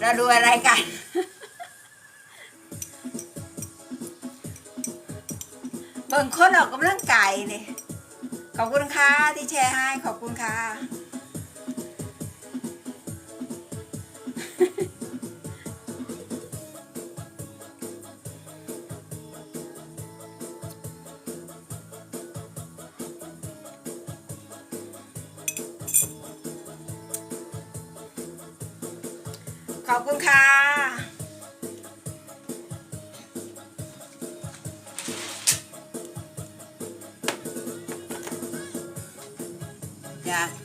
เราดูอะไรกัน เบิ่งคนออกกำลังกายนี่ขอบคุณค่ะที่แชร์ให้ ขอบคุณค่ะ ขอบคุณค่ะจ้ะ